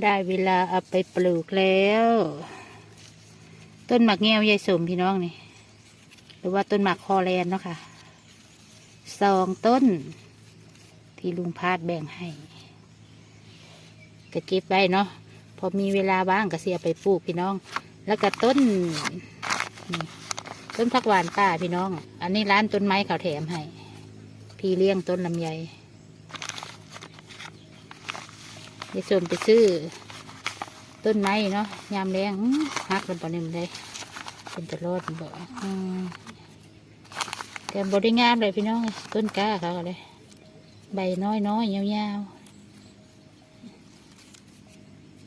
ได้เวลาเอาไปปลูกแล้ว ต้นหมากแง้วยายสมพี่น้องนี่ หรือว่าต้นหมากคอแลนเนาะค่ะสองต้น ที่ลุงพาดแบ่งให้ก็เก็บไว้เนาะพอมีเวลาว่างก็เสียไปปลูกพี่น้อง แล้วก็ต้นต้นผักหวานป่าพี่น้อง อันนี้ร้านต้นไม้เขาแถมให้ พี่เลี้ยงต้นลำไย ยายสมไปซื้อ ต้นไม้เนาะยามแรงอื้อหักลงไปนี่มันได้เป็นจะรอดบ่อแต่บได้งามเลยพี่น้องต้นกล้าเขาก็เลยใบน้อยน้อยๆยาวๆ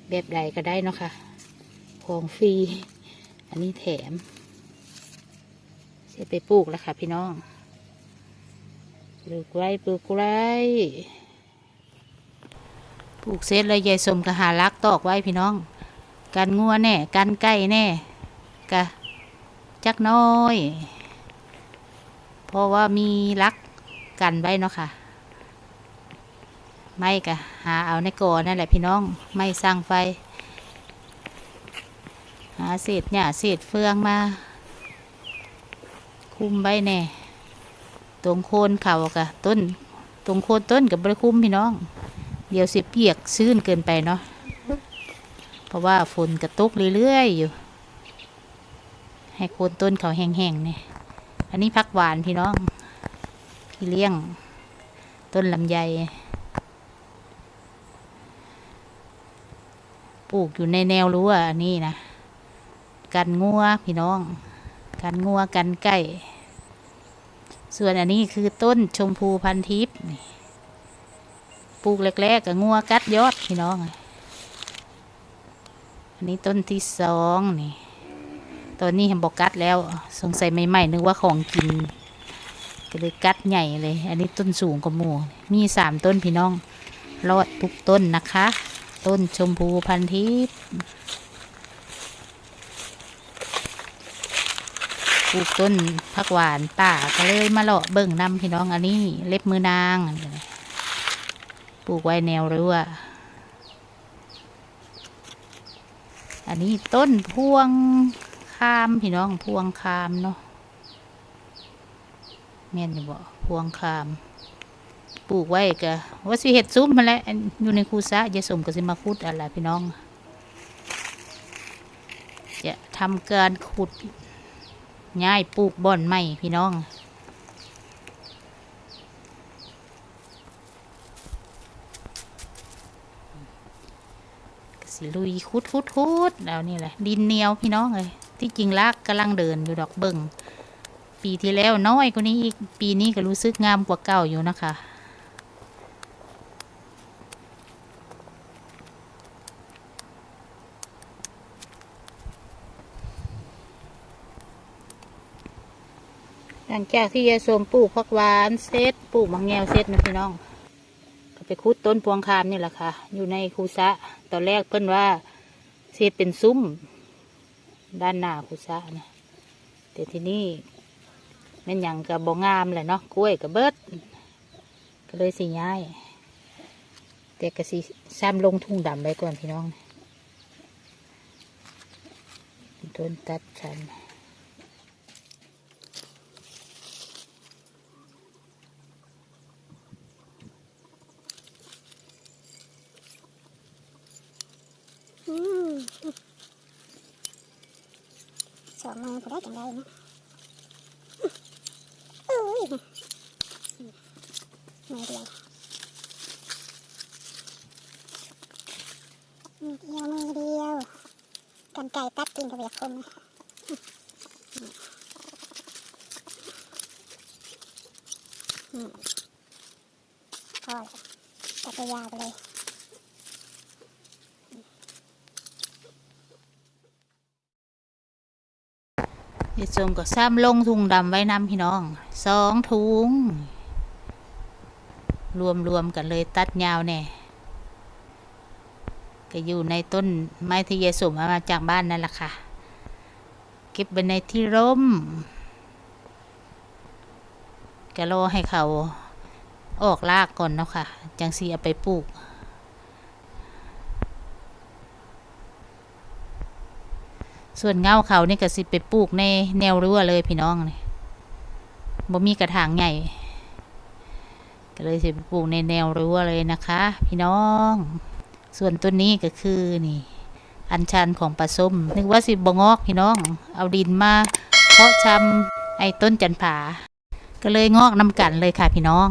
แบบใดก็ได้เนาะค่ะของฟรี อันนี้แถมเสียไปปลูกแล้วค่ะพี่น้องปลูกไว้ปลูกไว้ ปลูกเสร็จแล้วยายสมก็หาลักตอกไว้พี่น้อง กันงัวแน่กันไก่แน่กะจักน้อย เพราะว่ามีลักกันไว้เนาะค่ะ ไม่กะหาเอาในก่อนั่นแหละพี่น้องไม่สร้างไฟ หาเศษหญ้าเศษเฟืองมา คุมไว้แน่ตรงโคนเขากะต้น ตรงโคนต้นกับบริคุมพี่น้อง เดี๋ยวสิเปียกชื้นเกินไปเนาะเพราะว่าฝนกระตุกเรื่อยๆอยู่ ให้โคนต้นเขาแห้งๆเนี่ยอันนี้พักหวานพี่น้องพี่เลี้ยง ต้นลำไยปลูกอยู่ในแนวรั้วอันนี้นะกันงัวพี่น้อง กันงัวกันไก่ส่วนอันนี้คือต้นชมพูพันทิพย์ ปลูกแรกๆกับงัวกัดยอดพี่น้อง อันนี้ต้นที่สองนี่ตอนนี้เห็นบอกกัดแล้วสงสัยใหม่ๆนึกว่าของกิน ก็เลยกัดใหญ่เลย อันนี้ต้นสูงกว่าหมูมีสามต้นพี่น้อง รอดทุกต้นนะคะ ต้นชมพูพันทิพย์ปลูกต้นผักหวานป่าก็เลยมาเลาะเบิ่งนำพี่น้องอันนี้ เล็บมือนาง ปลูกไว้แนวรั้วอันนี้ต้นพวงคามพี่น้องพวงคามเนาะแม่นอยู่บ่พวงคาม ปลูกไว้ก็ว่าสิเห็ดซุ้มมาแล้วอยู่ในคูซะยายสมก็สิมาขุดอะไรพี่น้อง จะทำการขุดย้ายปลูกบ่อนใหม่พี่น้อง สิลุยคุดคุดคุดแล้วนี่แหละ ดินเหนียวพี่น้องเลยที่จริงลากกำลังเดินอยู่ดอกเบิ่งปีที่แล้วน้อยกว่านี้อีกปีนี้ก็รู้สึกงามกว่าเก่าอยู่นะคะหลังจากที่ยายสมปลูกผักหวานเซตปลูกมังแงวเซตนะพี่น้อง ไปคุดต้นพวงคามนี่แหละค่ะ อยู่ในคูซะตอนแรกเพิ่นว่าเซตเป็นซุ้ม ด้านหน้าคูซะนะแต่ทีนี้แม่นยังกับบงามแหละเนาะกล้วยกับเบิด ก็เลยสิย้าย แต่ก็สิซ้ำลงทุ่งดำไปก่อนพี่น้องต้นตัดชัน อืม สองมือก็ได้จังได้นะเอ้ยมือเดียวมือเดียวมือเดียวกันไก่ตัดกินกับเบียคมอืมพอแล้วตัดไปยาวไปเลย ยายสมก็ซ้ำลงถุงดำไว้นำพี่น้องสองถุง รวมรวมกันเลยตัดยาวแน่ก็อยู่ในต้นไม้ที่ยายสมเอามาจากบ้านนั่นแหละค่ะ เก็บไว้ในที่ร่มก็รอให้เขาออกรากก่อนเนาะค่ะ จังสีเอาไปปลูก ส่วนเงาเขานี่ก็สิไปปลูกในแนวรั้วเลยพี่น้องนี่บ่มีกระถางใหญ่ ก็เลยสิไปปลูกในแนวรั้วเลยนะคะ พี่น้อง ส่วนต้นนี้ก็คือนี่ อัญชันของปลาส้ม นึกว่าสิบ่งอกพี่น้อง เอาดินมาเพาะชำไอ้ต้นจันผา ก็เลยงอกนำกันเลยค่ะพี่น้อง